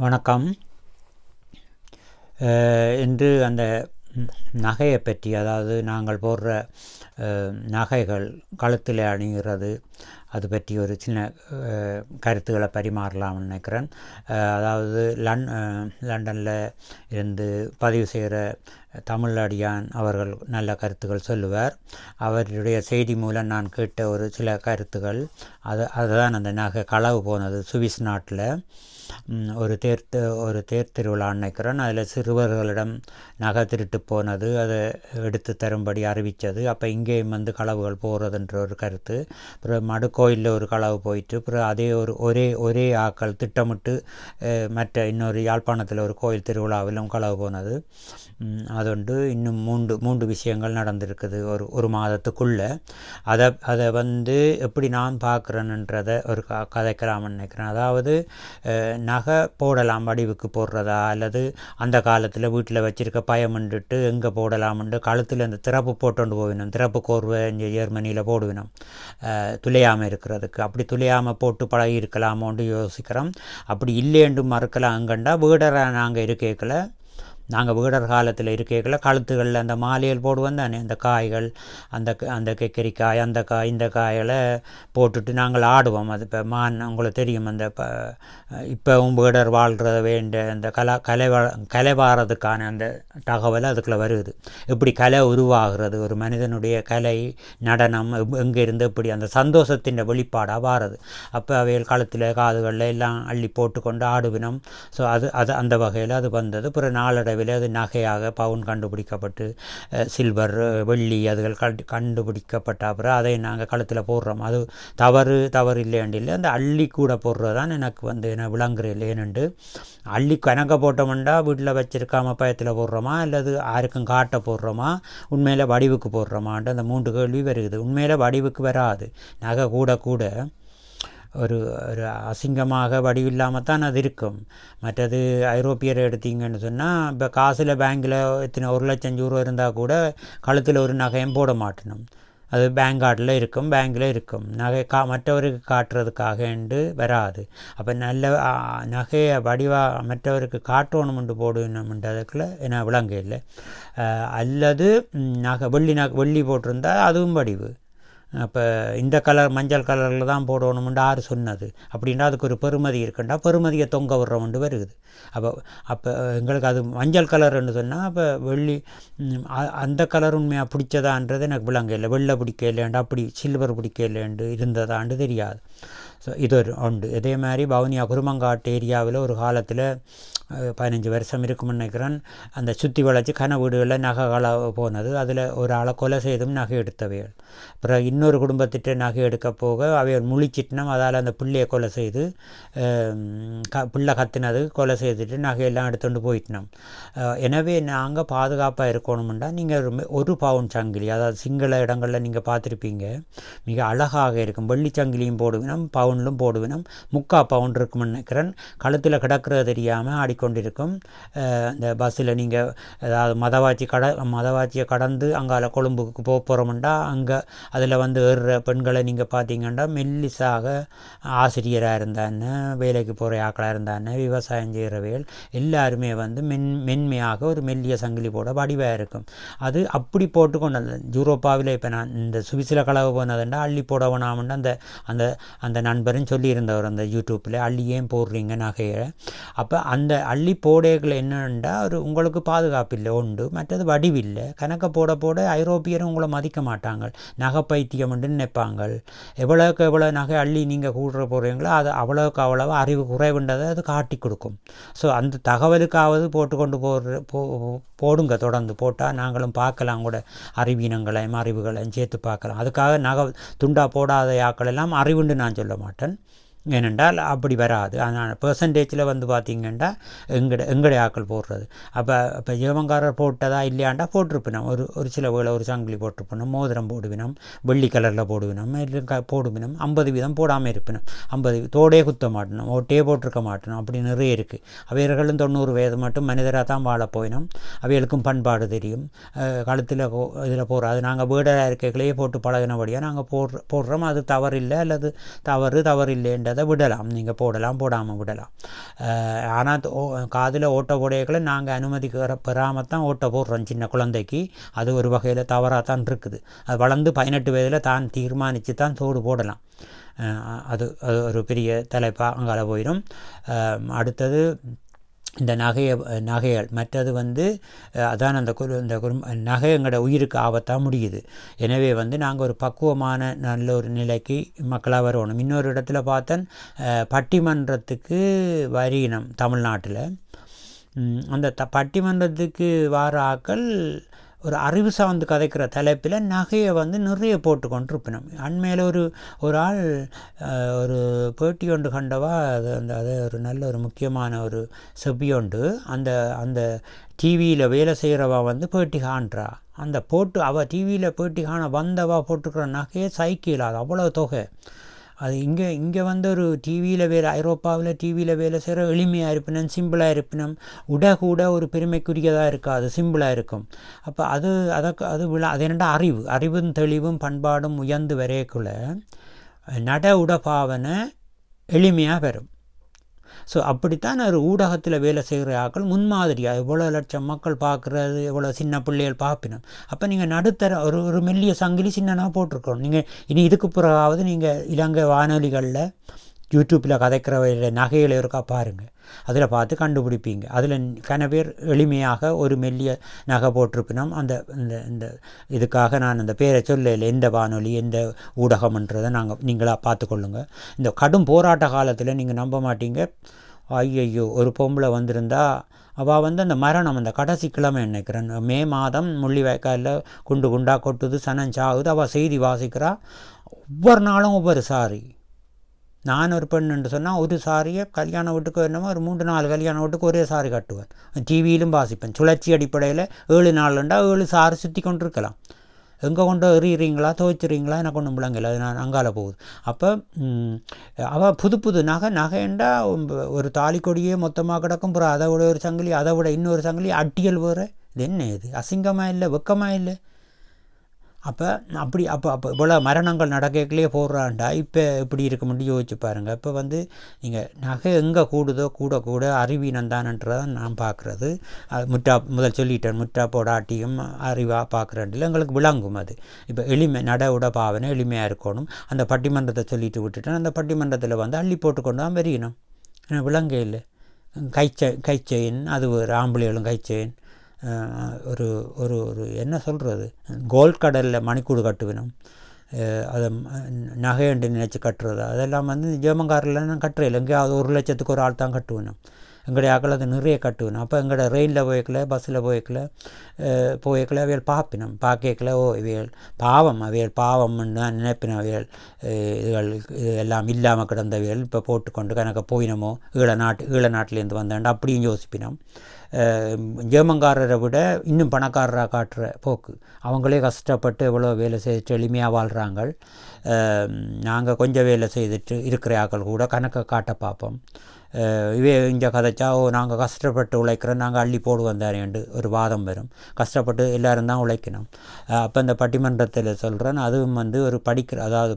வணக்கம். இன்று அந்த நகையை பற்றி அதாவது நாங்கள் போடுற நகைகள் கழுத்தில் அணிகிறது அது பற்றி ஒரு சின்ன கருத்துக்களை பரிமாறலாம்னு நினைக்கிறேன். அதாவது லண் லண்டனில் இருந்து பதிவு செய்கிற தமிழடியான் அவர்கள் நல்ல கருத்துக்கள் சொல்லுவார். அவருடைய செய்தி மூலம் நான் கேட்ட ஒரு சில கருத்துக்கள் அது அதுதான் அந்த நகை களவு போனது சுவிஸ் நாட்டில். ஒரு தேர் ஒரு தேர் திருவிழா நினைக்கிறேன் அதில் சிறுவர்களிடம் நகை திருட்டு போனது அதை எடுத்து தரும்படி அறிவித்தது. அப்போ இங்கேயும் வந்து களவுகள் போகிறதுன்ற ஒரு கருத்து. அப்புறம் மடுக்கோயிலில் ஒரு களவு போயிட்டு அப்புறம் அதே ஒரு ஒரே ஒரே ஆக்கள் திட்டமிட்டு மற்ற இன்னொரு யாழ்ப்பாணத்தில் ஒரு கோயில் திருவிழாவிலும் களவு போனது. ம், இன்னும் மூன்று மூன்று விஷயங்கள் நடந்திருக்குது. ஒரு ஒரு மாதத்துக்குள்ளே. அதை அதை வந்து எப்படி நான் பார்க்குறேன்ன்றதை ஒரு க கதைக்கலாம்னு நினைக்கிறேன். அதாவது நகை போடலாம் வடிவுக்கு போடுறதா? அல்லது அந்த காலத்தில் வீட்டில் வச்சுருக்க பயமுண்டுட்டு எங்கே போடலாம்ண்டு கழுத்தில் அந்த திறப்பு போட்டுண்டு போவினோம். திறப்பு கோர்வை இங்கே ஜெர்மனியில் போடுவினோம். துளையாமல் இருக்கிறதுக்கு. அப்படி துளையாமல் போட்டு பழகி இருக்கலாமோன்னு யோசிக்கிறோம். அப்படி இல்லையென்று மறுக்கலாம் அங்கண்டா வீடரை நாங்கள் இருக்கேக்கில். நாங்கள் வீடர் காலத்தில் இருக்கைகளை கழுத்துகளில் அந்த மாலையில் போடுவோம் தானே அந்த காய்கள் அந்த க- அந்த கெக்கரிக்காய் அந்த காய் இந்த காய்களை போட்டுட்டு நாங்கள் ஆடுவோம். அது இப்போ மான் உங்களுக்கு தெரியும் அந்த இப்போ இப்போவும் வீடர் வாழ்கிறத வேண்ட அந்த கலா கலை கலை வாரதுக்கான அந்த தகவல் அதுக்குள்ளே வருது. எப்படி கலை உருவாகிறது ஒரு மனிதனுடைய கலை நடனம் எங்கேருந்து எப்படி அந்த சந்தோஷத்தின் வெளிப்பாடாக வாரது. அப்போ அவைகள் கழுத்தில் காதுகளில் எல்லாம் அள்ளி போட்டுக்கொண்டு ஆடுவினோம். ஸோ அது அது அந்த வகையில் அது வந்தது. பிறகு நாளடைவில் அது நகையாக பவுன் கண்டுபிடிக்கப்பட்டு சில்வர் வெள்ளி அதுகள் கண்டு கண்டுபிடிக்கப்பட்ட அப்புறம் அதை நாங்கள் கழுத்தில் போடுறோம். அது தவறு தவறு இல்லையாண்டு இல்லை. அந்த அள்ளி கூட போடுறது தான் எனக்கு வந்து என்ன விளங்குற இல்லையேனுண்டு. அள்ளி கணக்க போட்டோம்டா வீட்டில் வச்சிருக்காம பயத்தில் போடுறோமா அல்லது யாருக்கும் காட்ட போடுறோமா உண்மையில் வடிவுக்கு போடுறோமான்ட்டு அந்த மூன்று கேள்வி வருகுது. உண்மையில் வடிவுக்கு வராது. நகை கூட கூட ஒரு ஒரு அசிங்கமாக வடிவில்லாமல் தான் அது இருக்கும். மற்றது ஐரோப்பியரை எடுத்தீங்கன்னு சொன்னால் இப்போ காசில் பேங்கில் எத்தனை ஒரு லட்சம் ரூபா இருந்தால் கூட கழுத்தில் ஒரு நகையும் போட மாட்டணும். அது பேங்க் கார்டில் இருக்கும் பேங்கில் இருக்கும். நகை கா மற்றவருக்கு காட்டுறதுக்காகண்டு வராது. அப்போ நல்ல நகையை வடிவாக மற்றவருக்கு காட்டணுமென்று போடணுமென்றதுக்குள்ள என்ன விளங்க இல்லை. அல்லது நகை வெள்ளி நகை வெள்ளி போட்டிருந்தால் அதுவும் வடிவு. அப்போ இந்த கலர் மஞ்சள் கலரில் தான் போடணும்ண்டு யார் சொன்னது. அப்படின்னா அதுக்கு ஒரு பெருமதி இருக்குண்டா பெருமதியை தொங்க விடுறோம்னு வருகுது அப்போ அப்போ எங்களுக்கு அது மஞ்சள் கலர்னு சொன்னால் அப்போ வெள்ளி அந்த கலர் உண்மையாக பிடிச்சதான்றது எனக்கு விளங்க இல்லை. வெள்ளை பிடிக்க இல்லையாண்டு அப்படி சில்வர் பிடிக்க இல்லையாண்டு இருந்ததாண்டு தெரியாது. ஸோ இது ஒரு உண்டு இதே மாதிரி பவுனியா குருமங்காட்டு ஏரியாவில் ஒரு காலத்தில் பதினஞ்சு வருஷம் இருக்கும்னு நினைக்கிறேன். அந்த சுற்றி வளைச்சி கன வீடுகளில் நகை களவு போனது. அதில் ஒரு ஆளை கொலை செய்தும் நகை எடுத்தவைகள். அப்புறம் இன்னொரு குடும்பத்திட்ட நகை எடுக்க போக அவைகள் முழிச்சிட்டினம் அதால் அந்த பிள்ளையை கொலை செய்து க பிள்ளை கத்தினது கொலை செய்துட்டு நகையெல்லாம் எடுத்துகிட்டு போயிட்டினோம் எனவே நாங்கள் பாதுகாப்பாக இருக்கணும்னா நீங்கள் ஒரு பவுன் சங்கிலி அதாவது சிங்கள இடங்களில் நீங்கள் பார்த்துருப்பீங்க மிக அழகாக இருக்கும். வெள்ளி சங்கிலியும் போடுவினோம் பவுன்லும் போடுவினோம். முக்கா பவுன் இருக்கும்னு நினைக்கிறேன். கழுத்தில் கிடக்கிறது தெரியாமல் ஆடிக்கொண்டிருக்கும் கொண்டிருக்கும். இந்த பஸ்ஸில் நீங்கள் அதாவது மதவாச்சி கட மதவாச்சியை கடந்து அங்கால கொழும்புக்கு போக போகிறோம்டா அங்கே அதில் வந்து ஏறுற பெண்களை நீங்கள் பார்த்தீங்கன்னா மெல்லிசாக ஆசிரியராக இருந்தான்னு வேலைக்கு போகிற ஆக்களாக இருந்தான்னு விவசாயம் செய்கிறவைகள் எல்லாருமே வந்து மென் மென்மையாக ஒரு மெல்லிய சங்கிலி போட வடிவாக இருக்கும். அது அப்படி போட்டு கொண்டு வந்த யூரோப்பாவில் இப்போ நான் இந்த சுவிசில களவு போனதுண்டா அள்ளி போட அந்த அந்த அந்த நண்பரும் சொல்லியிருந்தவர் அந்த யூடியூப்பில் அள்ளி ஏன் போடுறீங்க நகையை? அப்போ அந்த அள்ளி போடைகள் என்னன்னா ஒரு உங்களுக்கு பாதுகாப்பு இல்லை உண்டு. மற்றது வடிவில்லை. கணக்கை போட போட ஐரோப்பியரும் உங்களை மதிக்க மாட்டாங்க. நகை பைத்தியம்னு நினைப்பாங்க. எவ்வளோக்கு எவ்வளோ நகை அள்ளி நீங்கள் கூடுற போகிறீங்களோ அது அவ்வளோக்கு அவ்வளவு அறிவு குறைவுன்றதை அது காட்டி கொடுக்கும். ஸோ அந்த தகவலுக்காவது போட்டுக்கொண்டு போடுற போ போடுங்க. தொடர்ந்து போட்டால் நாங்களும் பார்க்கலாம் கூட. அறிவீனங்களையும் அறிவுகளையும் சேர்த்து பார்க்கலாம். அதுக்காக நகை துண்டா போடாத யாக்கள் எல்லாம் அறிவுண்டு நான் சொல்ல மாட்டேன். ஏனென்றால் அப்படி வராது. அதனால் பெர்சன்டேஜில் வந்து பார்த்திங்கன்னா எங்கட எங்கடைய ஆக்கள் போடுறது. அப்போ இப்போ ஜீவங்காரர் போட்டதா இல்லையாண்டா போட்டிருப்பினோம். ஒரு ஒரு சில வேலை ஒரு சங்கிலி போட்டிருப்பினோம். மோதிரம் போடுவினோம். வெள்ளி கலரில் போடுவினோம். இல்லை க போடுவினோம். ஐம்பது வீதம் போடாமல் இருப்பினோம். ஐம்பது தோடே குத்த மாட்டணும். ஓட்டே போட்டிருக்க மாட்டணும். அப்படி நிறைய இருக்குது அவையர்களும் தொண்ணூறு வயது மட்டும் மனிதராக தான் வாழ போயினோம். அவைகளுக்கும் பண்பாடு தெரியும். கழுத்தில் இதில் போடுறது நாங்கள் வீடராக இருக்கைகளையே போட்டு பழகினபடியாக நாங்கள் போடுற போடுறோம். அது தவறு இல்லை அல்லது தவறு தவறு இல்லைன்ற என்றதை விடலாம். நீங்கள் போடலாம் போடாமல் விடலாம். ஆனால் காதில் ஓட்ட போடையக்களை நாங்கள் அனுமதி பெறாமல் தான் ஓட்ட போடுறோம் சின்ன குழந்தைக்கு. அது ஒரு வகையில் தவறாக தான் இருக்குது. அது வளர்ந்து பதினெட்டு வயதில் தான் தீர்மானித்து தான் தோடு போடலாம். அது அது ஒரு பெரிய தலைப்பாக அங்கால போயிடும். அடுத்தது இந்த நகையை நகைகள். மற்றது வந்து அதான் அந்த குரு இந்த குரு நகை எங்களோட உயிருக்கு ஆபத்தாக முடியுது. எனவே வந்து நாங்கள் ஒரு பக்குவமான நல்ல ஒரு நிலைக்கு மக்களாக வரணும். இன்னொரு இடத்துல பார்த்தன் பட்டிமன்றத்துக்கு வரியினம் தமிழ்நாட்டில். அந்த த பட்டிமன்றத்துக்கு வார ஆக்கள் ஒரு அறிவு சார்ந்து கதைக்கிற தலைப்பில் நகையை வந்து நிறைய போட்டு கொண்டிருப்பினோம் அண்மையில் ஒரு ஒரு ஆள் ஒரு பேட்டி ஒன்று கண்டவா அது அந்த அது ஒரு நல்ல ஒரு முக்கியமான ஒரு செவ்வியொண்டு அந்த அந்த டிவியில் வேலை செய்கிறவா வந்து பேட்டி காண்றா. அந்த போட்டு அவள் டிவியில் பேட்டி காண வந்தவா போட்டுக்கிற நகையே சைக்கிள் அது அவ்வளோ தொகை. அது இங்கே இங்கே வந்து ஒரு டிவியில் வேலை ஐரோப்பாவில் டிவியில் வேலை செய்கிற எளிமையாக இருப்பினும் சிம்பிளாக இருப்பினும் உட கூட ஒரு பெருமைக்குரியதாக இருக்காது சிம்பிளாக இருக்கும். அப்போ அது அதற்கு அது விழா அது என்னடா அறிவு? அறிவும் தெளிவும் பண்பாடும் உயர்ந்து வரையக்குள்ள நட உட பாவனை எளிமையாக வரும் ஸோ அப்படித்தான் ஒரு ஊடகத்தில் வேலை செய்கிற ஆக்கள் முன்மாதிரியாக எவ்வளோ லட்சம் மக்கள் பார்க்குறது எவ்வளோ சின்ன பிள்ளைகள் பார்ப்பினோம். அப்போ நீங்கள் நடுத்தர ஒரு ஒரு மெல்லிய சங்கிலி சின்னனா போட்டிருக்கணும். நீங்கள் இனி இதுக்கு பிறகாவது நீங்கள் இலங்கை வானொலிகளில் யூடியூப்பில் கதைக்கிறவையில் நகைகளை இருக்கா பாருங்கள் அதில் பார்த்து கண்டுபிடிப்பீங்க. அதில் கன பேர் எளிமையாக ஒரு மெல்லிய நகை போட்டிருப்பினோம் அந்த இந்த இந்த இதுக்காக நான் அந்த பேரை சொல்லல. எந்த வானொலி எந்த ஊடகம்ன்றதை நாங்கள் நீங்களாக பார்த்துக்கொள்ளுங்க. இந்த கடும் போராட்ட காலத்தில் நீங்கள் நம்ப மாட்டீங்க. ஐயையோ ஒரு பொம்பளை வந்திருந்தா அவள் வந்து அந்த மரணம் அந்த கடைசி கிழமை நினைக்கிறேன் மே மாதம் முள்ளிவாய்க்காலில் குண்டு குண்டாக கொட்டுது சனஞ்சாகுது அவள் செய்தி வாசிக்கிறா. ஒவ்வொரு நாளும் ஒவ்வொரு சாரி. நான் ஒரு பெண்ணுன்னு சொன்னால் ஒரு சாரியை கல்யாண வீட்டுக்கு என்னமோ ஒரு மூன்று நாலு கல்யாண வீட்டுக்கு ஒரே சாரி கட்டுவேன். டிவியிலும் வாசிப்பேன். சுழற்சி அடிப்படையில் ஏழு நாளுண்டா ஏழு சாரி சுற்றி கொண்டு இருக்கலாம் எங்கே கொண்டு எறிகிறீங்களா துவைச்சிறீங்களா எனக்கு ஒன்றும் விளங்கல? அது நான் அங்கால போகுது. அப்போ அவள் புது புது நகை நகைண்டா ஒரு தாலி கொடியே மொத்தமாக கிடக்கும். அப்புறம் அதை விட ஒரு சங்கிலி அதை விட இன்னொரு சங்கிலி அட்டியல் வேறு. இது என்ன இது? அசிங்கமாக இல்லை? வெக்கமாக இல்லை? அப்போ அப்படி அப்போ அப்போ இவ்வளோ மரணங்கள் நடக்கலையே போடுறான்டா இப்போ இப்படி இருக்க முடியும் யோசிச்சு பாருங்கள் இப்போ வந்து நீங்கள் நகை எங்கே கூடுதோ கூட கூட அறிவீனம் தானன்றதை நான் பார்க்குறது அது முட்டா முதல் சொல்லிட்டேன் முட்டா போடாட்டியும் அறிவாக பார்க்குறேன்ல எங்களுக்கு விளங்கும் அது. இப்போ எளிமை நட உட பாவனை எளிமையாக இருக்கணும். அந்த பட்டிமன்றத்தை சொல்லிட்டு விட்டுட்டேன் அந்த பட்டிமன்றத்தில் வந்து அள்ளி போட்டு கொண்டு தான் வெறியணும். விளங்க இல்லை. கைச்செ கைச்செயின் அது ஒரு ஆம்பளைகளும் கைச்செயின். ஒரு ஒரு ஒரு என்ன சொல்கிறது கோல்ட் கடலில் மணிக்கூடு கட்டுவினும் அதை நகையண்டு நினச்சி கட்டுறது? அதெல்லாம் வந்து ஜெர்மங்காரில் நான் கட்டுறேன் எங்கேயாவது ஒரு லட்சத்துக்கு ஒரு ஆள் தான் கட்டுவினோம். எங்களுடைய ஆக்கள் அது நிறைய கட்டுவினோம். அப்போ எங்களோட ரெயிலில் போய்க்கல பஸ்ஸில் போய்க்கல போய்க்கல அவையல் பார்ப்பினோம் பார்க்கல ஓ இவையல் பாவம் அவையல் பாவம்னு தான் நினைப்பின அவையல் இதுகள் இது எல்லாம் இல்லாமல் கிடந்தவையல் இப்போ போட்டுக்கொண்டு கணக்க போயினமோ? ஈழ நாட்டு ஈழ நாட்டிலேருந்து வந்தாண்டு அப்படியும் யோசிப்பினோம். ஜேமங்காரரை விட இன்னும் பணக்காரராக காட்டுற போக்கு. அவங்களே கஷ்டப்பட்டு எவ்வளோ வேலை செய்துட்டு எளிமையாக வாழ்கிறாங்க நாங்கள் கொஞ்சம் வேலை செய்துட்டு இருக்கிற ஆக்கள் கூட கணக்கை காட்ட பார்ப்போம். இவே இங்கே கதைச்சா ஓ நாங்கள் கஷ்டப்பட்டு உழைக்கிறோம் நாங்கள் அள்ளி போடுவோம் தானேண்டு ஒரு வாதம் வரும். கஷ்டப்பட்டு எல்லோரும் தான் உழைக்கணும். அப்போ இந்த பட்டிமன்றத்தில் சொல்கிறேன் அதுவும் வந்து ஒரு படிக்கிற அதாவது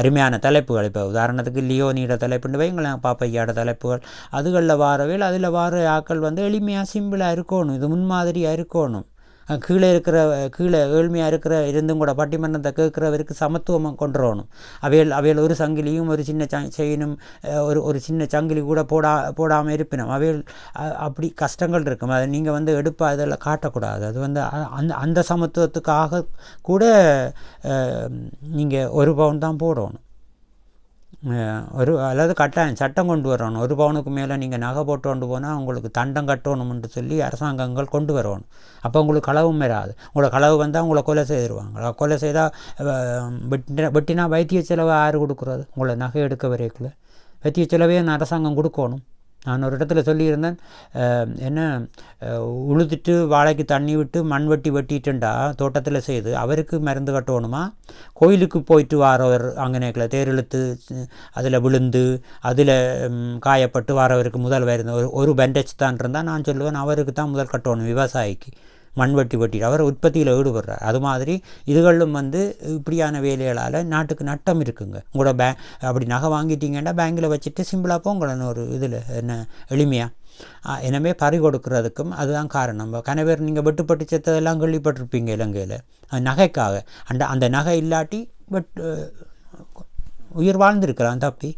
அருமையான தலைப்புகள். இப்போ உதாரணத்துக்கு லியோனியோட தலைப்புன்னு வைங்களேன் பாப்பையோட தலைப்புகள். அதுகளில் வாரவேல் அதில் வார ஆக்கள் வந்து எளிமையாக சிம்பிளாக இருக்கணும். இது முன்மாதிரியாக இருக்கணும். கீழே இருக்கிற கீழே ஏழ்மையாக இருக்கிற இருந்தும் கூட பட்டிமன்றத்தை கேட்குறவருக்கு சமத்துவம் கொண்டு வரணும் அவையல் அவையல் ஒரு சங்கிலியும் ஒரு சின்ன ச செயினும் ஒரு ஒரு சின்ன சங்கிலி கூட போடா போடாமல் இருப்பினும் அவையல் அப்படி கஷ்டங்கள் இருக்கும். அதை நீங்கள் வந்து எடுப்பா இதெல்லாம் காட்டக்கூடாது. அது வந்து அந்த அந்த சமத்துவத்துக்காக கூட நீங்கள் ஒரு பவுன் தான் போடணும். ஒரு அதாவது கட்டாயம் சட்டம் கொண்டு வரணும். ஒரு பவுனுக்கு மேலே நீங்கள் நகை போட்டு கொண்டு போனால் உங்களுக்கு தண்டம் கட்டணும்னு சொல்லி அரசாங்கங்கள் கொண்டு வரணும். அப்போ உங்களுக்கு களவும் வராது. உங்களை களவு வந்தால் உங்களை கொலை செய்திருவாங்க. கொலை செய்தால் வெட்டினா வெட்டினா வைத்திய செலவை யார் கொடுக்குறது? உங்களை நகை எடுக்க வரைக்குள்ள. வைத்திய செலவே அரசாங்கம் கொடுக்கணும். நான் ஒரு இடத்துல சொல்லியிருந்தேன் என்ன உழுதுட்டு வாழைக்கு தண்ணி விட்டு மண் வெட்டி வெட்டிட்டுண்டா தோட்டத்தில் செய்து அவருக்கு மருந்து கட்டணுமா? கோயிலுக்கு போயிட்டு வாரவர் அங்கனேக்கில் தேரிழுத்து அதில் விழுந்து அதில் காயப்பட்டு வாரவருக்கு முதல் வருந்த ஒரு ஒரு பேண்டேஜ் தான் இருந்தால் நான் சொல்லுவேன் அவருக்கு தான் முதல் கட்டணும் விவசாயிக்கு. மண் வெட்டி அவர் உற்பத்தியில் ஈடுபடுறார். அது மாதிரி இதுகளும் வந்து இப்படியான வேலைகளால் நாட்டுக்கு நட்டம் இருக்குங்க. உங்களோட பே அப்படி நகை வாங்கிட்டீங்கன்னா பேங்கில் வச்சுட்டு சிம்பிளாக போங்களேன்னு ஒரு இதில் என்ன எளிமையாக எனவே பறி கொடுக்கறதுக்கும் அதுதான் காரணம். கணவர் நீங்கள் வெட்டுப்பட்டு செத்ததெல்லாம் கேள்விப்பட்டிருப்பீங்க இலங்கையில். நகைக்காக. அந்த அந்த நகை இல்லாட்டி பட் உயிர் வாழ்ந்திருக்கலாம் தப்பி.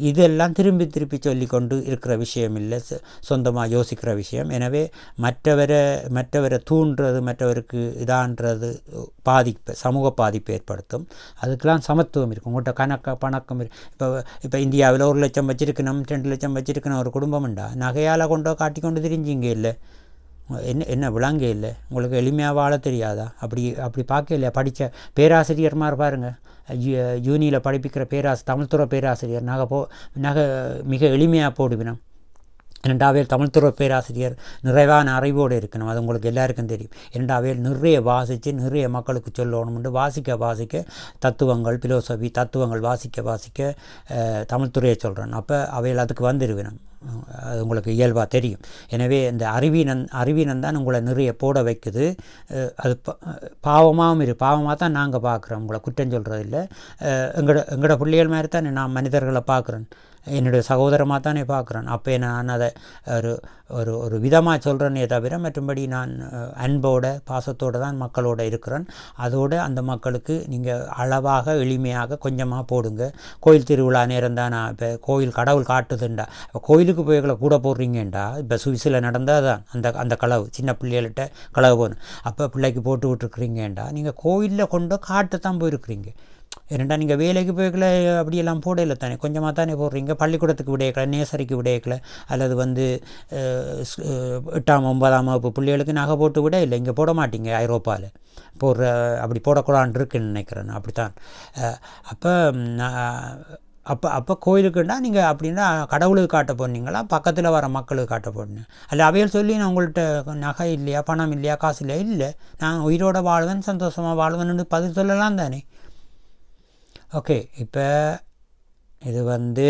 இதெல்லாம் திரும்பி திருப்பி சொல்லி கொண்டு இருக்கிற விஷயம் இல்லை சொந்தமாக யோசிக்கிற விஷயம் எனவே மற்றவரை மற்றவரை தூண்டுறது மற்றவருக்கு இதான்றது பாதிப்பு சமூக பாதிப்பு ஏற்படுத்தும் அதுக்கெல்லாம் சமத்துவம் இருக்கும் உங்கள்கிட்ட கணக்க பணக்கம் இப்போ இப்போ இந்தியாவில் ஒரு லட்சம் வச்சிருக்கணும் ரெண்டு லட்சம் வச்சிருக்கணும் ஒரு குடும்பம்ண்டா நகையால் கொண்டோ காட்டி கொண்டு திரிஞ்சிங்க இல்லை என்ன என்ன விளங்க இல்லை. உங்களுக்கு எளிமையாக வாழ தெரியாதா? அப்படி அப்படி பார்க்க இல்லையா? படித்த பேராசிரியர் மாதிரி பாருங்க. யூனியில் படிப்பிக்கிற பேராசி தமிழ்துறை பேராசிரியர் நாங்கள் போ நாங்கள் மிக எளிமையாக போடுவினோம். இரண்டாவது தமிழ்துறை பேராசிரியர் நிறைவான அறிவோடு இருக்கணும். அது உங்களுக்கு எல்லாருக்கும் தெரியும். இரண்டாவது நிறைய வாசித்து நிறைய மக்களுக்கு சொல்லணும்னு வாசிக்க வாசிக்க தத்துவங்கள் பிலோசபி தத்துவங்கள் வாசிக்க வாசிக்க தமிழ்துறையை சொல்கிறேன் அப்போ அவைகள் அதுக்கு வந்துடுவேன் அது உங்களுக்கு இயல்பாக தெரியும். எனவே இந்த அறிவீனன் அறிவீனம் தான் உங்களை நிறைய போட வைக்குது. அது பாவமாகவும் இரு பாவமாக தான் நாங்கள் பார்க்குறோம். உங்களை குற்றம் சொல்கிறது இல்லை எங்களோட எங்களோட பிள்ளைகள் மாதிரி தான் நான் மனிதர்களை பார்க்குறேன். என்னுடைய சகோதரமாக தானே பார்க்குறேன். அப்போ நான் அதை ஒரு ஒரு ஒரு விதமாக சொல்கிறேனே தவிர மற்றும்படி நான் அன்போட பாசத்தோடு தான் மக்களோட இருக்கிறேன். அதோடு அந்த மக்களுக்கு நீங்கள் அளவாக எளிமையாக கொஞ்சமாக போடுங்க. கோயில் திருவிழா நேரம் தான்? நான் இப்போ கோயில் கடவுள் காட்டுதுண்டா. இப்போ கோயிலுக்கு போய்களை கூட போடுறீங்கண்டா? இப்போ சுவிஸில் நடந்தால் தான் அந்த அந்த களவு சின்ன பிள்ளைகள்கிட்ட களவு போகணும் அப்போ பிள்ளைக்கு போட்டு விட்டுருக்குறீங்கண்டா? நீங்கள் கோயிலில் கொண்டு காட்டு தான் போயிருக்கிறீங்க. ஏன்னா நீங்கள் வேலைக்கு போய்க்கல அப்படியெல்லாம் போடையில தானே. கொஞ்சமாக தானே போடுறீங்க. பள்ளிக்கூடத்துக்கு விடையக்கல நேசரிக்கு விடையக்கல அல்லது வந்து எட்டாம் ஒன்பதாம் வகுப்பு பிள்ளைகளுக்கு நகை போட்டு விட இல்லை. இங்கே போட மாட்டீங்க ஐரோப்பாவில். போடுற அப்படி போடக்கூடாதுன்னு இருக்குன்னு நினைக்கிறேன் அப்படித்தான். அப்போ அப்போ அப்போ கோயிலுக்குன்னா நீங்கள் அப்படின்னா கடவுளுக்கு காட்ட போனீங்களா? பக்கத்தில் வர மக்களுக்கு காட்ட போடணும் அல்ல அவையில் சொல்லி நான் உங்கள்கிட்ட நகை இல்லையா பணம் இல்லையா காசு இல்லையா? இல்லை. நான் உயிரோட வாழ்வேன் சந்தோஷமாக வாழ்வேன்னு பதில் சொல்லலாம் தானே. ஓகே இப்போ இது வந்து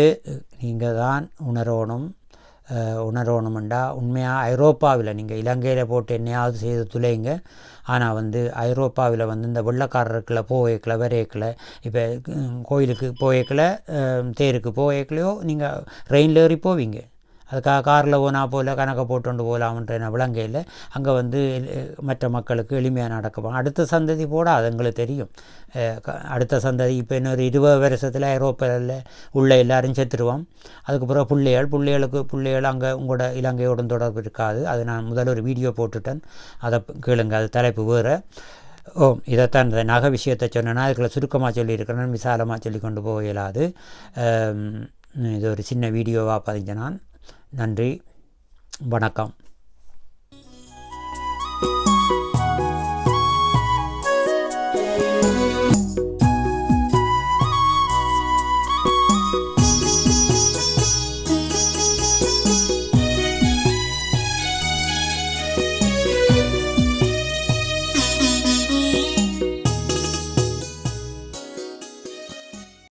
நீங்கள் தான் உணரணும். உணரணுமெண்டா உண்மையாக ஐரோப்பாவில் நீங்கள் இலங்கையில் போட்டு என்னையாவது செய்து துளைங்க. ஆனால் வந்து ஐரோப்பாவில் வந்து இந்த வெள்ளக்காரருக்குள்ள போவேக்கில் வரையக்கில் இப்போ கோயிலுக்கு போவேக்கில் தேருக்கு போவேக்கலையோ நீங்கள் ரெயினில் ஏறி போவீங்க. அதுக்காக காரில் போனா போல கணக்கை போட்டுண்டு போகலாம்ன்ற விளங்கையில் அங்கே வந்து மற்ற மக்களுக்கு எளிமையாக நடக்கும் அடுத்த சந்ததி போட அது எங்களுக்கு தெரியும் அடுத்த சந்ததி இப்போ இன்னொரு இருபது வருஷத்தில் ஐரோப்பாவில் உள்ள எல்லாரும் செத்துருவோம். அதுக்கு பிறகு பிள்ளைகள் பிள்ளைகளுக்கு பிள்ளைகள் அங்கே உங்களோட இலங்கையோடும் தொடர்பு இருக்காது. அது நான் முதல்ல ஒரு வீடியோ போட்டுட்டேன். அதை கேளுங்க அது தலைப்பு வேறு. ஓ இதைத்தான் இந்த நகை விஷயத்தை சொன்னேன்னா அதுக்குள்ள சுருக்கமாக சொல்லியிருக்கிறேன் விசாலமாக சொல்லி கொண்டு போக இயலாது. இது ஒரு சின்ன வீடியோவாக பதிஞ்ச நான் நன்றி. வணக்கம்.